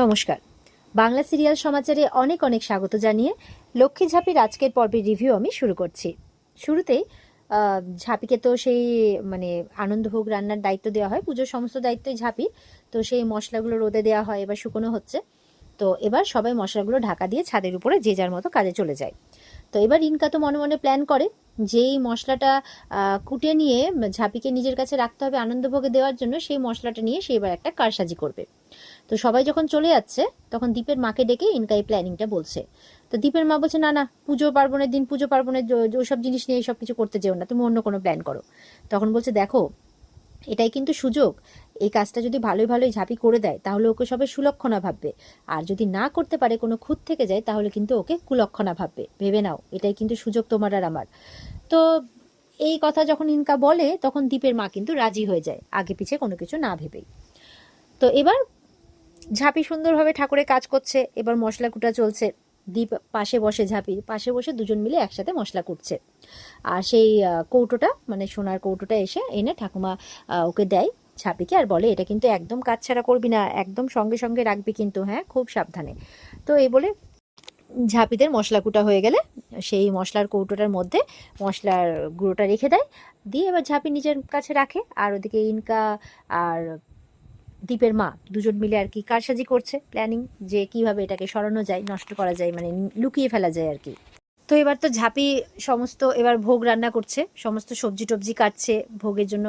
নমস্কার। বাংলা সিরিয়াল সমাচারে অনেক অনেক স্বাগত জানিয়ে লক্ষ্মী ঝাঁপির আজকের পর্বের রিভিউ আমি শুরু করছি। শুরুতেই ঝাঁপিকে তো সেই মানে আনন্দভোগ রান্নার দায়িত্ব দেওয়া হয়, পুজোর সমস্ত দায়িত্বই ঝাঁপির তো সেই মশলাগুলো রোদে দেওয়া হয়, এবার শুকনো হচ্ছে। তো এবার সবাই মশলাগুলো ঢাকা দিয়ে ছাদের উপরে যে যার মতো কাজে চলে যায়। তো এবার ইনকা তো মনে মনে প্ল্যান করে, যেই মশলাটা কুটে নিয়ে ঝাঁপিকে নিজের কাছে রাখতে হবে আনন্দভোগে দেওয়ার জন্য, সেই মশলাটা নিয়ে সে এবার একটা কারসাজি করবে। তো সবাই যখন চলে যাচ্ছে, তখন দীপের মাকে ডেকে ইনকা এই প্ল্যানিংটা বলছে। তো দীপের মা বলছে, না না, পুজো পার্বণের দিন, পুজো পার্বণের ওসব জিনিস নিয়ে সব কিছু করতে যেও না, তুমি অন্য কোনো প্ল্যান করো। তখন বলছে, দেখো, এটাই কিন্তু সুযোগ। এই কাজটা যদি ভালোই ভালোই ঝাঁপি করে দেয়, তাহলে ওকে সবাই সুলক্ষণা ভাববে। আর যদি না করতে পারে, কোনো খুঁত থেকে যায়, তাহলে কিন্তু ওকে কুলক্ষণা ভাববে। ভেবে নাও, এটাই কিন্তু সুযোগ তোমার আর আমার। তো এই কথা যখন ইনকা বলে, তখন দীপের মা কিন্তু রাজি হয়ে যায়, আগে পিছে কোনো কিছু না ভেবেই। তো এবার ঝাঁপি সুন্দরভাবে ঠাকুরের কাজ করছে, এবার মশলা কুটা চলছে। দীপ পাশে বসে ঝাঁপি, পাশে বসে দুজন মিলে একসাথে মশলা কুটছে। আর সেই কৌটোটা মানে সোনার কৌটোটা এসে এনে ঠাকুমা ওকে দেয়। ঝাঁপিকে আর বলে, এটা কিন্তু একদম কাজ ছাড়া করবি না, একদম সঙ্গে সঙ্গে রাখবি কিন্তু হ্যাঁ খুব সাবধানে। তো এই বলে ঝাঁপিদের মশলা কুটা হয়ে গেলে, সেই মশলার কৌটোটার মধ্যে মশলার গুঁড়োটা রেখে দেয়। দিয়ে এবার ঝাঁপি নিজের কাছে রাখে। আর ওদিকে ইনকা, আর দীপের মা, দুজন মিলে আর কি কারসাজি করছে প্ল্যানিং যে কীভাবে এটাকে সরানো যায়, নষ্ট করা যায় মানে লুকিয়ে ফেলা যায় আর কি। তো এবার তো ঝাঁপি সমস্ত এবার ভোগ রান্না করছে, সমস্ত সবজি টবজি কাটছে, ভোগের জন্য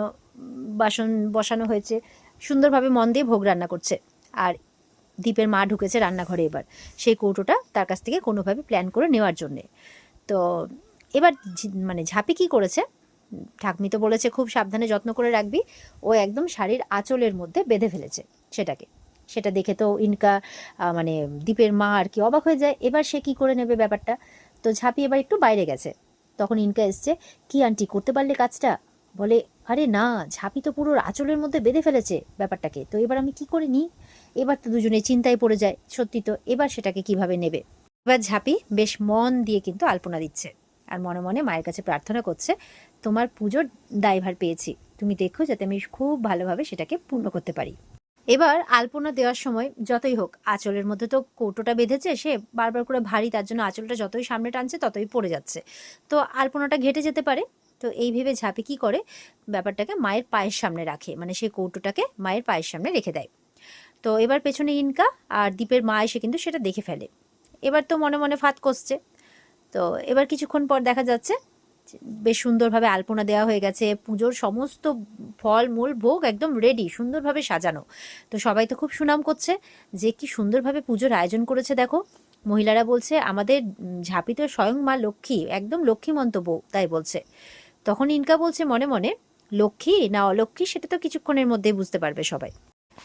বাসন বসানো হয়েছে, সুন্দরভাবে মন দিয়ে ভোগ রান্না করছে। আর দীপের মা ঢুকেছে রান্নাঘরে এবার, সেই কৌটোটা তার কাছ থেকে কোনোভাবে প্ল্যান করে নেওয়ার জন্যে। তো এবার মানে ঝাঁপি কি করেছে? ঠাকমি তো বলেছে খুব সাবধানে যত্ন করে রাখবি। ও একদম শাড়ির আঁচলের মধ্যে বেঁধে ফেলেছে সেটাকে। সেটা দেখে তো ইনকা মানে দীপের মা আর কি অবাক হয়ে যায়। এবার সে কি করে নেবে ব্যাপারটা? তো ঝাঁপি এবার একটু বাইরে গেছে। তখন ইনকা এসছে, কি আন্টি, করতে পারলে কাজটা? বলে, আরে না, ঝাঁপি তো পুরো আঁচলের মধ্যে বেঁধে ফেলেছে ব্যাপারটাকে। তো এবার আমি কি করে নিই? এবার তো দুজনে চিন্তায় পড়ে যায়। সত্যি তো, এবার সেটাকে কীভাবে নেবে? এবার ঝাঁপি বেশ মন দিয়ে কিন্তু আলপনা দিচ্ছে। আর মনে মনে মায়ের কাছে প্রার্থনা করছে, তোমার পুজোর দায়ভার পেয়েছি। তুমি দেখো যাতে আমি খুব ভালোভাবে সেটাকে পূর্ণ করতে পারি। এবার আলপনা দেওয়ার সময় যতই হোক, আঁচলের মধ্যে তো কৌটোটা বেঁধেছে সে, বারবার করে ভারী, তার জন্য আঁচলটা যতই সামনে টানছে ততই পড়ে যাচ্ছে। তো আলপনাটা ঘেটে যেতে পারে। তো এই ভেবে ঝাঁপি কি করে? ব্যাপারটাকে মায়ের পায়ের সামনে রাখে। মানে সেই কৌটোটাকে মায়ের পায়ের সামনে রেখে দেয়। তো এবার পেছনে ইনকা আর দ্বীপের মা এসে কিন্তু সেটা দেখে ফেলে। এবার তো মনে মনে ফাঁদ কষছে। তো এবার কিছুক্ষণ পর দেখা যাচ্ছে বেশ সুন্দরভাবে আলপনা দেওয়া হয়ে গেছে পুজোর সমস্ত ফল মূল ভোগ একদম রেডি সুন্দরভাবে সাজানো। তো সবাই তো খুব সুনাম করছে যে কি সুন্দরভাবে পুজোর আয়োজন করেছে। দেখো মহিলারা বলছে আমাদের উম, ঝাঁপি তো স্বয়ং মা লক্ষ্মী একদম লক্ষ্মীমন্ত বউ তাই বলছে। তখন ইনকা বলছে মনে মনে লক্ষ্মী না অলক্ষ্মী সেটা তো কিছুক্ষণের মধ্যেই বুঝতে পারবে সবাই।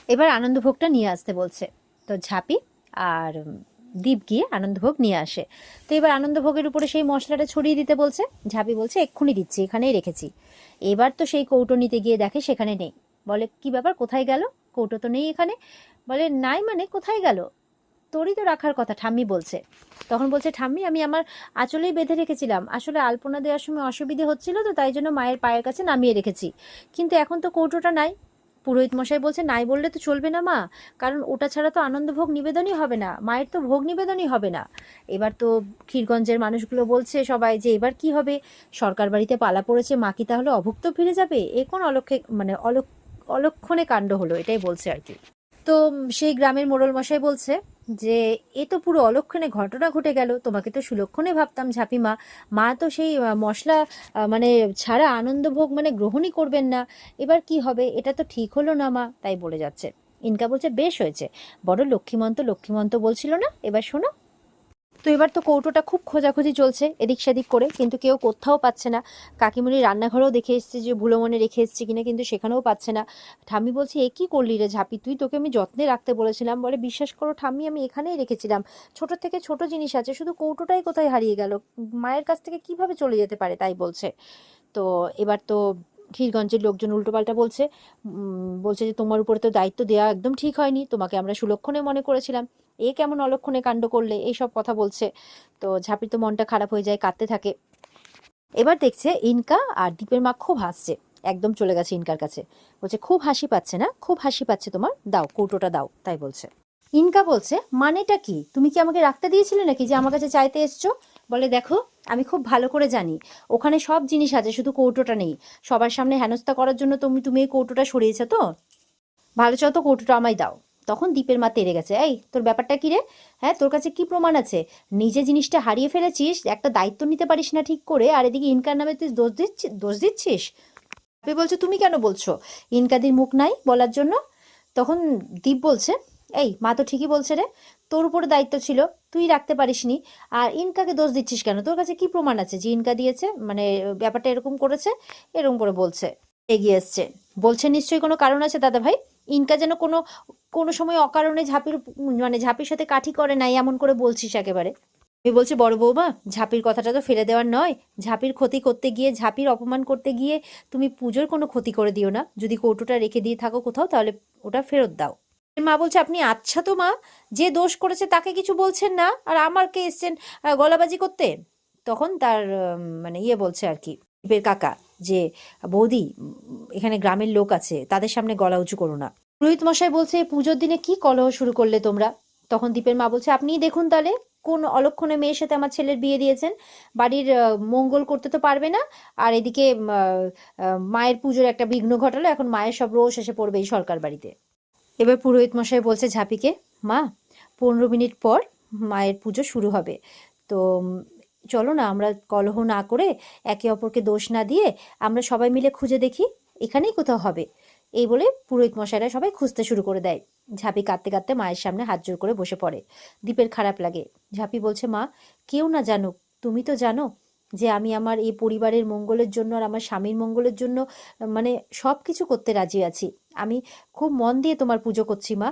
এবার আনন্দভোগটা নিয়ে আসতে বলছে। তো ঝাঁপি আর দীপ গিয়ে আনন্দভোগ নিয়ে আসে। তো এবার আনন্দভোগের উপরে সেই মশলাটা ছড়িয়ে দিতে বলছে। ঝাঁপি বলছে, এক্ষুনি দিচ্ছি, এখানেই রেখেছি। এবার তো সেই কৌটো নিতে গিয়ে দেখে সেখানে নেই। বলে, কি ব্যাপার, কোথায় গেল? কৌটো তো নেই এখানে। বলে, নাই মানে কোথায় গেল? তোরই তো রাখার কথা, ঠাম্মি বলছে। তখন বলছে, ঠাম্মি, আমি আমার আঁচলেই বেঁধে রেখেছিলাম। আসলে আলপনা দেওয়ার সময় অসুবিধে হচ্ছিল তো, তাই জন্য মায়ের পায়ের কাছে নামিয়ে রেখেছি। কিন্তু এখন তো কৌটোটা নাই। পুরোহিত মশাই বলছে নাই বললে তো চলবে না মা। কারণ ওটা ছাড়া তো আনন্দ ভোগ নিবেদনই হবে না। মায়ের তো ভোগ নিবেদনই হবে না। এবার তো ক্ষীরগঞ্জের মানুষগুলো বলছে সবাই যে, এবার কি হবে? সরকার বাড়িতে পালা পড়েছে, মা কি তাহলে অভুক্ত ফিরে যাবে? এ কোন অলক্ষে মানে অলক অলক্ষণে কাণ্ড হলো, এটাই বলছে আর কি। তো সেই গ্রামের মোড়ল মশাই বলছে যে, এ তো পুরো অলক্ষণে ঘটনা ঘটে গেল। তোমাকে তো সুলক্ষণে ভাবতাম, ঝাঁপিমা। মা তো সেই মশলা মানে ছাড়া আনন্দভোগ মানে গ্রহণই করবেন না। এবার কি হবে? এটা তো ঠিক হলো না, মা, তাই বলে যাচ্ছে। ইনকা বলছে, বেশ হয়েছে। বড় লক্ষ্মীমন্ত লক্ষ্মীমন্ত বলছিল না? এবার শোনো। তো এবার তো কৌটোটা খুব খোঁজাখুঁজি চলছে, এদিক সেদিক করে, কিন্তু কেউ কোথাও পাচ্ছে না। কাকিমণি রান্নাঘরেও দেখে এসছে যে ভুলো মনে রেখে এসছে কিনা, কিন্তু সেখানেও পাচ্ছে না। ঠাম্মি বলছে, এ কি করলি রে ঝাপি? তুই তোকে আমি যত্নে রাখতে বলেছিলাম। বলে, বিশ্বাস করো ঠাম্মি, আমি এখানেই রেখেছিলাম। ছোট থেকে ছোট জিনিস আছে, শুধু কৌটোটাই কোথায় হারিয়ে গেল? মায়ের কাছ থেকে কীভাবে চলে যেতে পারে? তাই বলছে। তো এবার তো ক্ষীরগঞ্জের লোকজন উল্টোপাল্টা বলছে বলছে যে তোমার উপরে তো দায়িত্ব দেওয়া একদম ঠিক হয়নি, তোমাকে আমরা সুলক্ষণে মনে করেছিলাম। এ কেমন অলক্ষণে কাণ্ড করলে? এইসব কথা বলছে। তো ঝাঁপির তো মনটা খারাপ হয়ে যায়, কাঁদতে থাকে। এবার দেখছে ইনকা আর দ্বীপের মা খুব হাসছে। একদম চলে গেছে ইনকার কাছে। বলছে, খুব হাসি পাচ্ছে না? খুব হাসি পাচ্ছে তোমার? দাও, কৌটোটা দাও। তাই বলছে। ইনকা বলছে, মানেটা কি? তুমি কি আমাকে রাখতে দিয়েছিলে নাকি যে আমার কাছে চাইতে এসছো? বলে, দেখো, আমি খুব ভালো করে জানি, ওখানে সব জিনিস আছে, শুধু কৌটোটা নেই। সবার সামনে হেনস্থা করার জন্য তুমি তুমি এই কৌটোটা সরিয়েছো তো? ভালো চাও তো, কৌটোটা আমায় দাও। তখন দীপের মা তেরে গেছে, এই, তোর ব্যাপারটা কি রে? হ্যাঁ তোর কাছে কি প্রমাণ আছে? নিজে জিনিসটা হারিয়ে ফেলেছিস, একটা দায়িত্ব নিতে পারিস না ঠিক করে, আর এদিকে ইনকার নামে তুই দোষ দিচ্ছিস দোষ দিচ্ছিস? আপনি বলছো, তুমি কেন বলছো? ইনকাদির মুখ নাই বলার জন্য? তখন দীপ বলছে, এই, মা তো ঠিকই বলছে রে, তোর উপরে দায়িত্ব ছিল তুই রাখতে পারিসনি। আর ইনকাকে দোষ দিচ্ছিস কেন? তোর কাছে কি প্রমাণ আছে যে ইনকা দিয়েছে? মানে ব্যাপারটা এরকম করেছে, এরকম করে বলছে, এগিয়ে এসছে। বলছে নিশ্চয়ই কোনো কারণ আছে, দাদা ভাই? ইনকা যেন কোনো কোনো সময় অকারণে ঝাঁপির মানে ঝাঁপির সাথে কাঠি করে নাই, এমন করে বলছিস একেবারে। আমি বলছি, বড় বৌমা, ঝাঁপির কথাটা তো ফেলে দেওয়ার নয়। ঝাঁপির ক্ষতি করতে গিয়ে, ঝাঁপির অপমান করতে গিয়ে, তুমি পুজোর কোনো ক্ষতি করে দিও না। যদি কৌটোটা রেখে দিয়ে থাকো কোথাও, তাহলে ওটা ফেরত দাও। মা বলছে, আপনি আচ্ছা তো মা, যে দোষ করেছে তাকে কিছু বলছেন না? আর আমারকে এসছেন গলাবাজি করতে? তখন তার মানে ইয়ে বলছে আর কি দীপের কাকা, যে বৌদি এখানে গ্রামের লোক আছে, তাদের সামনে গলা উঁচু করো না। পুরোহিত মশাই বলছে, পুজোর দিনে কি কলহ শুরু করলে তোমরা? তখন দীপের মা বলছে, আপনিই দেখুন তাহলে, কোন অলক্ষণে মেয়ের সাথে আমার ছেলের বিয়ে দিয়েছেন? বাড়ির মঙ্গল করতে তো পারবে না, আর এদিকে মায়ের পুজোর একটা বিঘ্ন ঘটালো, এখন মায়ের সব রোষ এসে পড়বে এই সরকার বাড়িতে। এবার পুরোহিত মশাই বলছে ঝাঁপিকে, মা, পনেরো মিনিট পর মায়ের পুজো শুরু হবে। তো চলো না, আমরা কলহ না করে একে অপরকে দোষ না দিয়ে আমরা সবাই মিলে খুঁজে দেখি এখানেই কোথাও হবে। এই বলে পুরোহিত মশাইরা সবাই খুঁজতে শুরু করে দেয়। ঝাঁপি কাঁদতে কাঁদতে মায়ের সামনে হাত জোর করে বসে পড়ে। দীপের খারাপ লাগে। ঝাঁপি বলছে, মা, কেউ না জানুক, তুমি তো জানো যে আমি আমার এই পরিবারের মঙ্গলের জন্য আর আমার স্বামীর মঙ্গলের জন্য মানে সব কিছু করতে রাজি আছি। আমি খুব মন দিয়ে তোমার পুজো করছি, মা।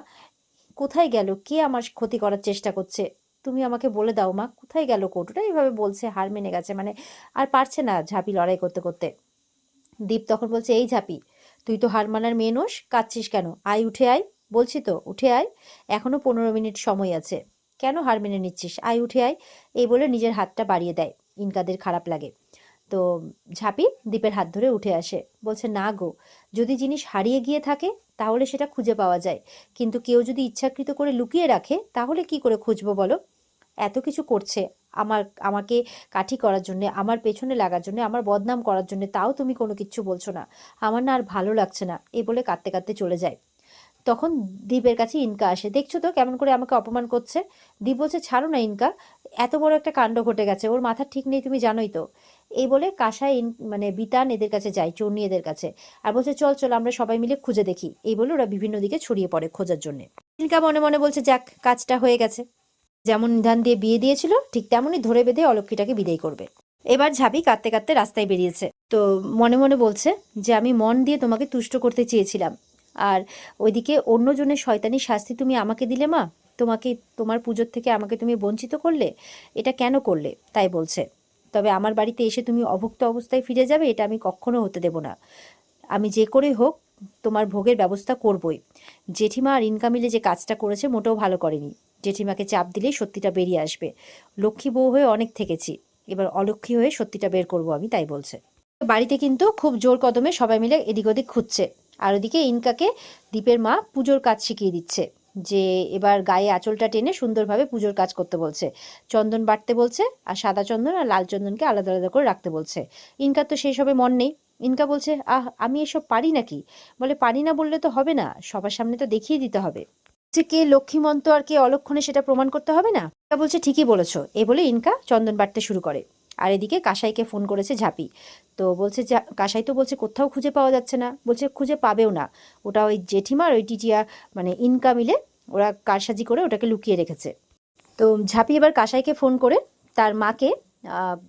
কোথায় গেল? কে আমার ক্ষতি করার চেষ্টা করছে? তুমি আমাকে বলে দাও, মা, কোথায় গেল কৌটোটা? এইভাবে বলছে, হার মেনে গেছে। মানে আর পারছে না ঝাঁপি লড়াই করতে করতে। দীপ তখন বলছে, এই ঝাঁপি, তুই তো হার মানার মেয়ে নোস, কাঁদছিস কেন? আয়, উঠে আয়, বলছি তো, উঠে আয়। এখনও পনেরো মিনিট সময় আছে। কেন হার মেনে নিচ্ছিস? আয়, উঠে আয়। এই বলে নিজের হাতটা বাড়িয়ে দেয়। ইনকাদের খারাপ লাগে। তো ঝাঁপি দীপের হাত ধরে উঠে আসে। বলছে, না গো, যদি জিনিস হারিয়ে গিয়ে থাকে, তাহলে সেটা খুঁজে পাওয়া যায়। কিন্তু কেউ যদি ইচ্ছাকৃত করে লুকিয়ে রাখে, তাহলে কি করে খুঁজবো বলো? এত কিছু করছে আমার, আমাকে কাঠি করার জন্য, আমার পেছনে লাগার জন্য, আমার বদনাম করার জন্য, তাও তুমি কোনো কিচ্ছু বলছো না। আমার না আর ভালো লাগছে না। এই বলে কাঁদতে কাঁদতে চলে যায়। তখন দ্বীপের কাছে ইনকা আসে। দেখছ তো কেমন করে আমাকে অপমান করছে? দীপ বলছে, ছাড়ো না ইনকা, এত বড় একটা কাণ্ড ঘটে গেছে, ওর মাথা ঠিক নেই, তুমি জানোই তো। এই বলে কাসায় মানে বিতান এদের কাছে যায়, চূর্ণি এদের কাছে। আর বলছে, চল চল, আমরা সবাই মিলে খুঁজে দেখি। এই বলে ওরা বিভিন্ন দিকে ছড়িয়ে পড়ে খোঁজার জন্য। ইনকা মনে মনে বলছে, যাক, কাজটা হয়ে গেছে। যেমন নিধান দিয়ে বিয়ে দিয়েছিল, ঠিক তেমনই ধরে বেঁধে অলক্ষীটাকে বিদায় করবে। এবার ঝাঁপি কাঁদতে কাঁদতে রাস্তায় বেরিয়েছে। তো মনে মনে বলছে যে, আমি মন দিয়ে তোমাকে তুষ্ট করতে চেয়েছিলাম। আর ওইদিকে অন্যজনের শয়তানি শাস্তি তুমি আমাকে দিলে মা? তোমাকে, তোমার পুজোর থেকে আমাকে তুমি বঞ্চিত করলে? এটা কেন করলে? তাই বলছে। তবে আমার বাড়িতে এসে তুমি অভুক্ত অবস্থায় ফিরে যাবে, এটা আমি কখনো হতে দেব না। আমি যে করেই হোক, তোমার ভোগের ব্যবস্থা করবই। জেঠিমা আর ইনকা মিলে যে কাজটা করেছে, মোটেও ভালো করেনি। জেঠিমাকে চাপ দিলেই সত্যিটা বেরিয়ে আসবে। লক্ষ্মী বউ হয়ে অনেক থেকেছি। এবার অলক্ষ্মী হয়ে সত্যিটা বের করব আমি, তাই বলছে। বাড়িতে কিন্তু খুব জোর কদমে সবাই মিলে এদিক ওদিক খুঁজছে। আর ওদিকে ইনকাকে দীপের মা পুজোর কাজ শিখিয়ে দিচ্ছে। যে এবার গায়ে আঁচলটা টেনে সুন্দরভাবে পুজোর কাজ করতে বলছে। চন্দন বাটতে বলছে আর সাদা চন্দন আর লাল চন্দনকে আলাদা আলাদা করে রাখতে বলছে। ইনকার তো সেই সবে মন নেই। ইনকা বলছে, আহ, আমি এসব পারি নাকি? বলে, পারি না বললে তো হবে না। সবার সামনে তো দেখিয়ে দিতে হবে। যে কে লক্ষ্মীমন্ত আর কে অলক্ষণে সেটা প্রমাণ করতে হবে না? বলছে, ঠিকই বলেছ। এ বলে ইনকা চন্দন বাটতে শুরু করে। আর এদিকে কাসাইকে ফোন করেছে ঝাঁপি। তো বলছে যা- কাসাই তো বলছে কোথাও খুঁজে পাওয়া যাচ্ছে না। বলছে খুঁজে পাবেও না। ওটা ওই জেঠিমার, ওই টিটিয়া মানে ইনকা মিলে ওরা কারসাজি করে ওটাকে লুকিয়ে রেখেছে। তো ঝাঁপি এবার কাসাইকে ফোন করে তার মাকে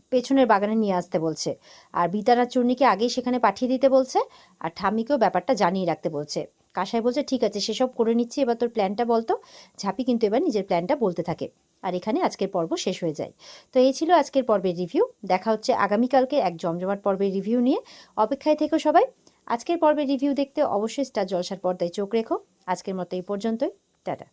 পেছনের বাগানে নিয়ে আসতে বলছে। আর বিতারা চূর্ণিকে আগেই সেখানে পাঠিয়ে দিতে বলছে। আর ঠাম্মিকেও ব্যাপারটা জানিয়ে রাখতে বলছে। কাসাই বলছে, ঠিক আছে, সেসব করে নিচ্ছি, এবার তোর প্ল্যানটা বলতো। ঝাঁপি কিন্তু এবার নিজের প্ল্যানটা বলতে থাকে। আর এখানে আজকের পর্ব শেষ হয়ে যায়। তো এই ছিল আজকের পর্বের রিভিউ দেখা হচ্ছে আগামীকালকে এক জমজমাট পর্বের রিভিউ নিয়ে। অপেক্ষায় থেকো সবাই। আজকের পর্বের রিভিউ দেখতে অবশ্যই স্টার জলসার পর্দায় চোখ রেখো। আজকের মতো এই পর্যন্তই। টাটা।